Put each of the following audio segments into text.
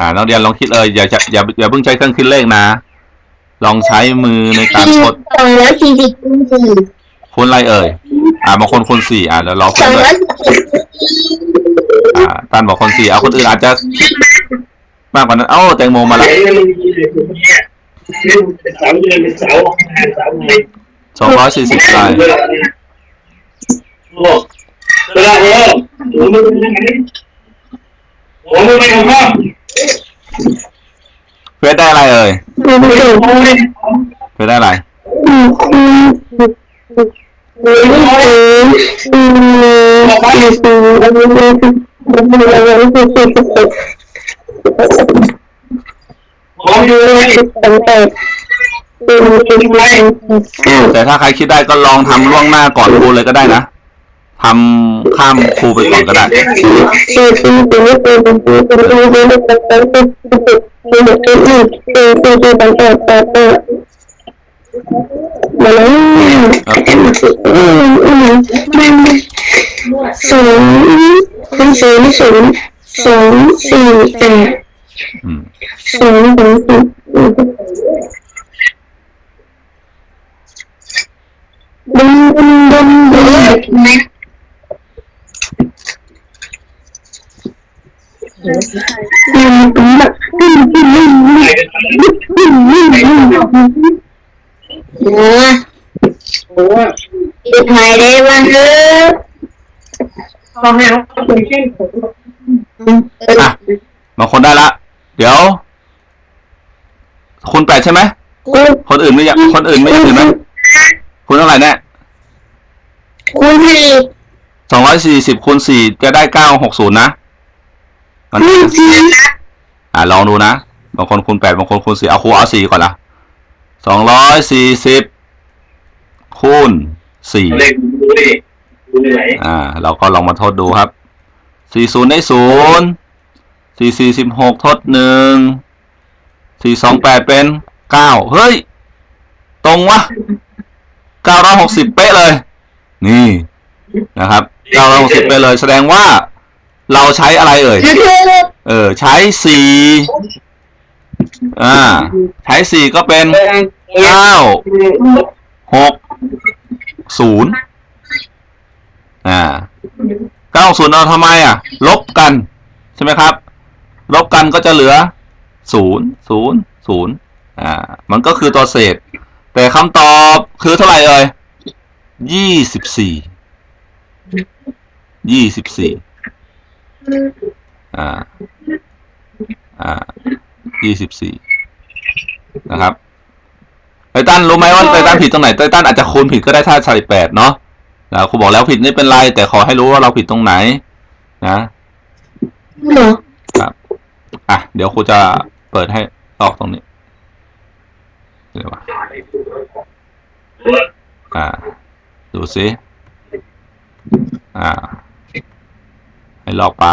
อ่านักเรียนลองคิดเลยอย่าจะอย่าอย่าเพิ่งใช้เครื่องคิดเลขนะ ลองใช้มือในการทดสองร้อยสี่สิบคูณสี่คูณอะไรเอ่ย อ่าบางคนคูณสี่อ่าเดี๋ยวเราสคูอณงด้วร้อยยสี่สิบคูณสี่อ่าตันบอกคนสี่เอาคนอื่นอาจจะคิดมากกว่านั้นเอ้าแตงโมมาละเสาเดือนเป็นเสาเสาไงสองร้อยสี่สิบได้โอ้เวลาโอ้โหมันเป็นยังไง โอ้มันไม่ทำพ่อเฟสได้อะไรเอ่ยโอ้ไม่ทำพ่อเลยเฟสได้อะไรพ่ออยู่เลยแต่ถ้าใครคิดได้ก็ลองทำล่วงหน้าก่อนครูเลยก็ได้นะ ทำข้ามครูไปก่อนก็ได้ศูนย์เป็นศูนย์ศูนย์สองสี่แปดอืมสองสองสิบดึงดึงดึงดึง นะดึงดึงแบบดึงดึงดึงดึงดึงดึงดึงโอ้โอ้ยถ่ายได้บ้างเถอะพ่อแม่เขาเป็นเช่นผมอะบางคนได้ละ เดี๋ยว คุณแปดใช่ไหม กูคนอื่นไม่อยากคนอื่นไม่อยากอื่นไหมคุณเท่าไหร่แน่กูสี่สองร้อยสี่สิบคูณสี่จะได้เก้าหกศูนย์นะ มันกูสี่นะอ่าลองดูนะบางคนคูณแปดบางคนคูณสี่เอาครูเอาสี่ก่อนละสองร้อยสี่สิบคูณสี่เล็กดูดิดูไหนอ่า เราก็ลองมาทดดูครับสี่ศูนย์ได้ศูนย์สี่สี่สิบหกทดหนึ่งสี่สองแปดเป็นเก้าเฮ้ย ตรงวะเก้าร้อยหกสิบเป๊ะเลย นี่นะครับเก้าร้อยหกสิบเป๊ะเลย แสดงว่า เราใช้อะไรเอ่ยยูทูบเออ ใช้สี่อ่า ใช้สี่ก็เป็นเก้าหกศูนย์อ่าเก้าศูนย์เราทำไมอะ ลบกัน ใช่ไหมครับ ลบกันก็จะเหลือศูนย์ศูนย์ศูนย์อ่า มันก็คือตัวเศษ แต่คำตอบคือเท่าไหร่เอ่ยยี่สิบสี่ยี่สิบสี่ อ่า อ่ายี่สิบสี่นะครับไตตันรู้ไหมว่าไตตันผิดตรงไหนไตตันอาจจะคูณผิดก็ได้ถ้าใส่แปดเนาะนะครูบอกแล้วผิดไม่เป็นไร แต่ขอให้รู้ว่าเราผิดตรงไหน นะเหรอครับอะเดี๋ยวครูจะเปิดให้ลอกตรงนี้เดี๋ยววะอ่า ดูซิอ่า ให้ลอกไป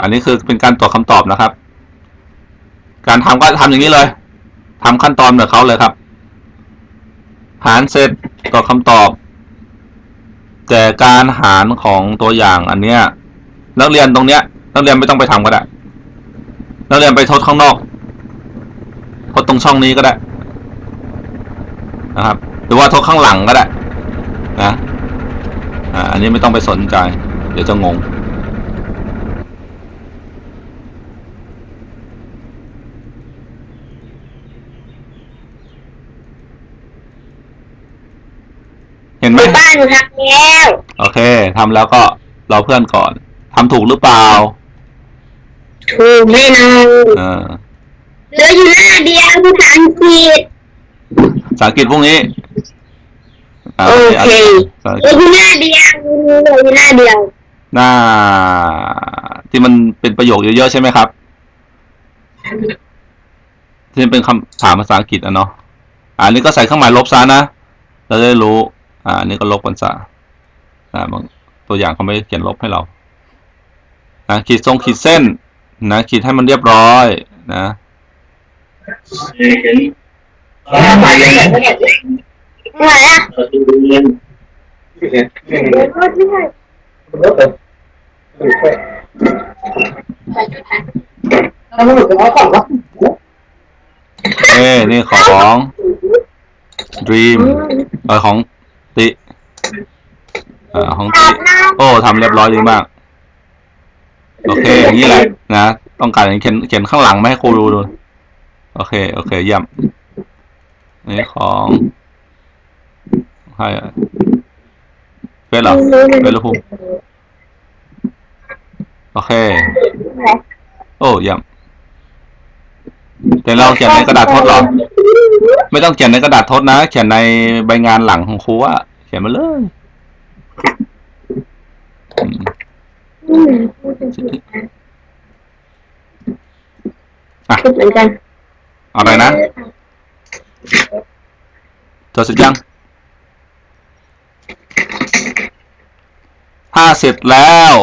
อันนี้คือเป็นการตรวจคำตอบนะครับ การทำก็ทำอย่างนี้เลยทำขั้นตอนแบบเขาเลยครับ หารเสร็จตรวจคำตอบ แต่การหารของตัวอย่างอันเนี้ย นักเรียนตรงเนี้ย นักเรียนไม่ต้องไปทำก็ได้ นักเรียนไปทดข้างนอกทดตรงช่องนี้ก็ได้นะครับ หรือว่าทดข้างหลังก็ได้นะ อ่าอันนี้ไม่ต้องไปสนใจ เดี๋ยวจะงง เห็นไหมบ้านหนูทำแล้วโอเคทำแล้วก็รอเพื่อนก่อนทำถูกหรือเปล่าถูกแน่นอนเออเหลืออยู่หน้าเดียวภาษาอังกฤษภาษาอังกฤษพวกนี้า โอเคภาษาอังเหกลืฤอษอยู่หน้าเดียวเหลืออยู่หน้าเดียวหน้า ที่มันเป็นประโยคเยอะๆใช่ไหมครับ ที่มันเป็นคำถามภาษาอังกฤษอะเนาะอ่าอันนี้ก็ใส่เครื่องหมายลบซะนะเราจะได้รู้ อ่าอันนี้ก็ลบกันซะอ่าบางตัวอย่างเขาไม่ได้เขียนลบให้เรานะขีดทรงขีดเส้น นะขีดให้มันเรียบร้อยนะ เห็นไปเลยไหนอะประตูเรียนเดี๋ยวก็ที่ไหนแล้วมันหลุดไปแล้วก่อนวะเอ้นี่ของ Dream เออของติเออของติโอ้ทำเรียบร้อยดีมาก โอเค อย่างนี้แหละนะ ต้องการเขียนเขียนข้างหลังไม่ให้ครูดูดู โอเค โอเคเยี่ยมนี่ของ ให้เป็นเหรอเป็นหรือภูมิโอเค โอ้เยี่ยมแต่เราเขียนในกระดาษทดเหรอ ไม่ต้องเขียนในกระดาษทดนะ เขียนในใบงานหลังของครูอะเขียนมาเลยอืมคิดเหมือนกันอะไรนะเธอเสร็จยัง ถ้าเสร็จแล้ว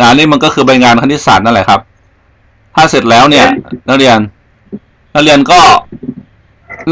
นะนี่มันก็คือใบงานคณิตศาสตร์นั่นแหละครับ ถ้าเสร็จแล้วเนี่ย นักเรียน นักเรียนก็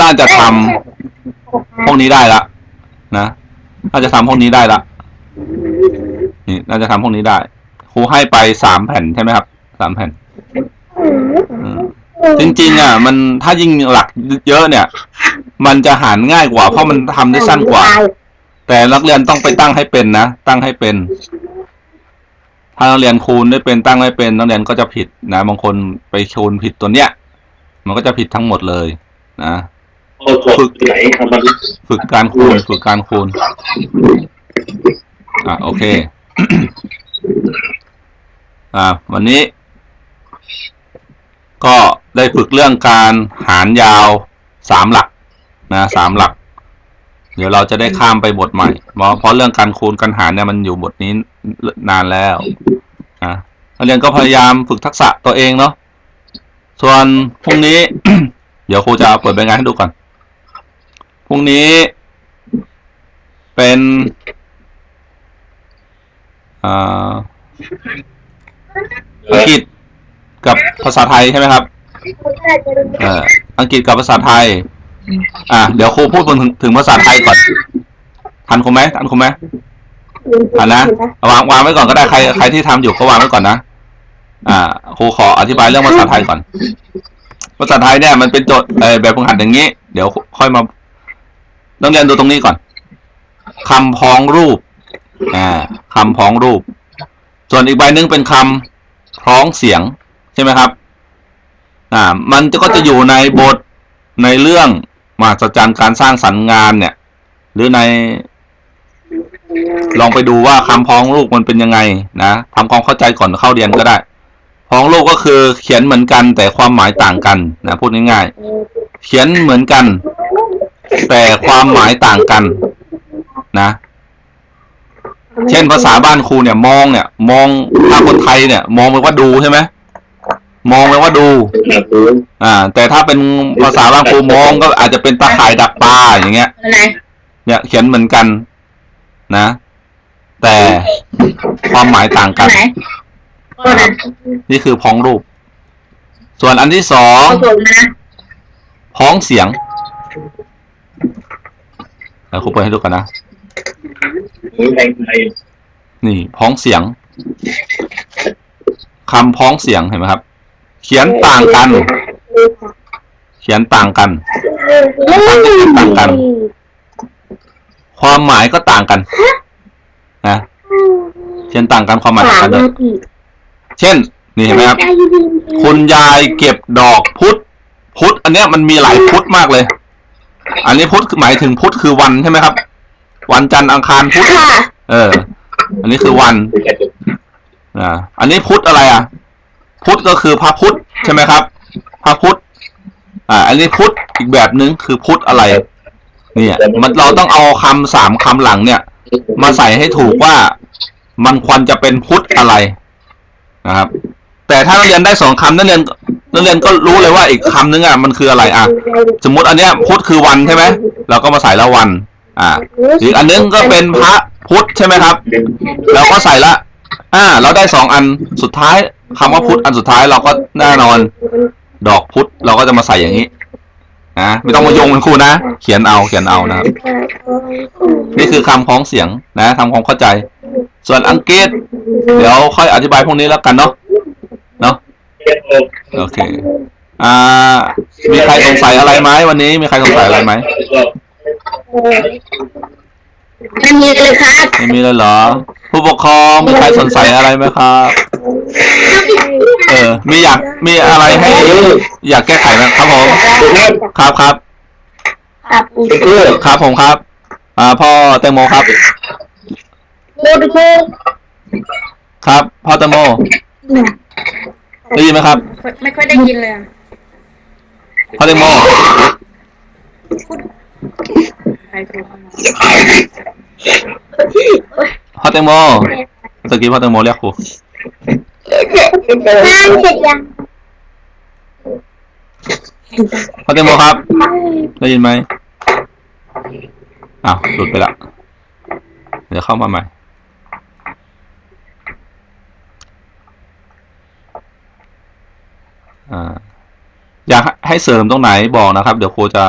น่าจะทำพวกนี้ได้ละนะน่าจะทำพวกนี้ได้ละนี่น่าจะทำพวกนี้ได้ครูให้ไปสามแผ่นใช่ไหมครับสามแผ่นอืมจริงๆอะ มันถ้ายิ่งหลักเยอะเนี่ย มันจะหารง่ายกว่า เพราะมันทำได้สั้นกว่า แต่นักเรียนต้องไปตั้งให้เป็นนะตั้งให้เป็น ถ้านักเรียนคูณได้เป็นตั้งไม่เป็นนักเรียนก็จะผิดนะบางคนไปคูณผิดตัวเนี้ย มันก็จะผิดทั้งหมดเลยนะโอ้โหไหนฝึกการคูณฝึกการคูณอะโอเคอ่าวันนี้ ก็ได้ฝึกเรื่องการหารยาวสามหลัก นะสามหลัก เดี๋ยวเราจะได้ข้ามไปบทใหม่เพราะเพราะเรื่องการคูณการหารเนี่ยมันอยู่บทนี้นานแล้วนะนักเรียนก็พยายามฝึกทักษะตัวเองเนาะส่วนพรุ่งนี้ เดี๋ยวครูจะเปิดใบงานให้ดูก่อนพรุ่งนี้ เป็นอังกฤษกับภาษาไทยใช่ไหมครับอ่ออังกฤษกับภาษาไทย อ่าเดี๋ยวครูพูดถึงถึงภาษาไทยก่อน ทันครูไหมทันครูไหมทันนะวางวางไว้ก่อนก็ได้ใครใครที่ทำอยู่ก็วางไว้ก่อนนะอ่าครูขออธิบายเรื่องภาษาไทยก่อน ภาษาไทยเนี่ยมันเป็นโจทย์แบบฝึกหัดอย่างนี้ เดี๋ยวค่อยมาต้องเรียนดูตรงนี้ก่อนคำพ้องรูปอ่าคำพ้องรูป ส่วนอีกใบหนึงเป็นคำพ้องเสียงใช่ไหมครับ อ่า มันก็จะอยู่ในบทในเรื่อง มหัศจรรย์การสร้างสรรค์งานเนี่ย หรือใน ลองไปดูว่าคำพ้องรูปมันเป็นยังไงนะทำความเข้าใจก่อนเข้าเรียนก็ได้ พ้องรูปก็คือเขียนเหมือนกัน แต่ความหมายต่างกันนะพูดง่ายๆเขียนเหมือนกัน แต่ความหมายต่างกันนะ เช่นภาษาบ้านครูเนี่ย มองเนี่ย มองถ้าคนไทยเนี่ย มองไปว่าดูใช่ไหม มองไปว่าดูหนักรู้อ่า แต่ถ้าเป็นภาษาบ้านครูมองก็อาจจะเป็นตาข่ายดักปลาอย่างเงี้ย อะไรเนี่ยเขียนเหมือนกันนะ แต่ความหมายต่างกันไหนก็นะนี่คือพ้องรูป ส่วนอันที่สองผสมนะพ้องเสียงเดี๋ยวครูเปิดให้ดูกันนะหรือไทยไทยนี่พ้องเสียงคำพ้องเสียงเห็นไหมครับ เขียนต่างกัน เขียนต่างกัน ต่างกัน ความหมายก็ต่างกัน นะเขียนต่างกันความหมายต่างกันเลยเช่น นี่เห็นไหมครับ คุณยายเก็บดอกพุธพุธอันเนี้ยมันมีหลายพุธมากเลย อันนี้พุธคือหมายถึงพุธคือวันใช่ไหมครับ วันจันทร์อังคารพุธค่ะเออ อันนี้คือวันคือแค่จุดอ่าอันนี้พุธอะไรอะ พุทธก็คือพระพุทธใช่ไหมครับ พระพุทธ อ่า อันนี้พุทธอีกแบบหนึ่งคือพุทธอะไร เนี่ย มันเราต้องเอาคำสามคำหลังเนี่ย มาใส่ให้ถูกว่ามันควรจะเป็นพุทธอะไรนะครับ แต่ถ้านักเรียนได้สองคำนักเรียนนักเรียนก็รู้เลยว่าอีกคำนึงอะมันคืออะไรอะ สมมติอันเนี้ยพุทธคือวันใช่ไหมเราก็มาใส่ละวัน อ่าอีกอันนึงก็เป็นพระพุทธใช่ไหมครับเราก็ใส่ละ อ่า เราได้สองอันสุดท้ายคำว่าพุทธอันสุดท้ายเราก็แน่นอน ดอกพุทธเราก็จะมาใส่อย่างนี้นะไม่ต้องมาโยงเป็นครูนะเขียนเอาเขียนเอานะครับนี่คือคำพ้องเสียงนะทำความเข้าใจ ส่วนอังกฤษ เดี๋ยวค่อยอธิบายพวกนี้แล้วกันเนาะเนาะโอเค อ่า มีใครสงสัยอะไรไหมวันนี้มีใครสงสัยอะไรไหม ไม่มีเลยครับไม่มีเลยเหรอ ผู้ปกครองมีใครสงสัยอะไรไหมครับ เออ มีอยากมีอะไรให้ อยากแก้ไขไหมครับผม ครับครับครับปูเป็นเพื่อนครับผมครับ อ่า พ่อแตงโมครับปูปูครับ พ่อแตงโมได้ยินไหมครับ ไม่ค่อยได้ยินเลยอะพ่อแตงโมใครโทรเข้ามาพ่อแตงโมตะกี้พ่อแตงโมเรียกครูห้ามเสร็จยังพ่อแตงโมครับ ได้ยินไหมอ้าวหลุดไปละ เดี๋ยวเข้ามาใหม่อ่าอยากให้เสริมตรงไหนบอกนะครับ เดี๋ยวครูจะ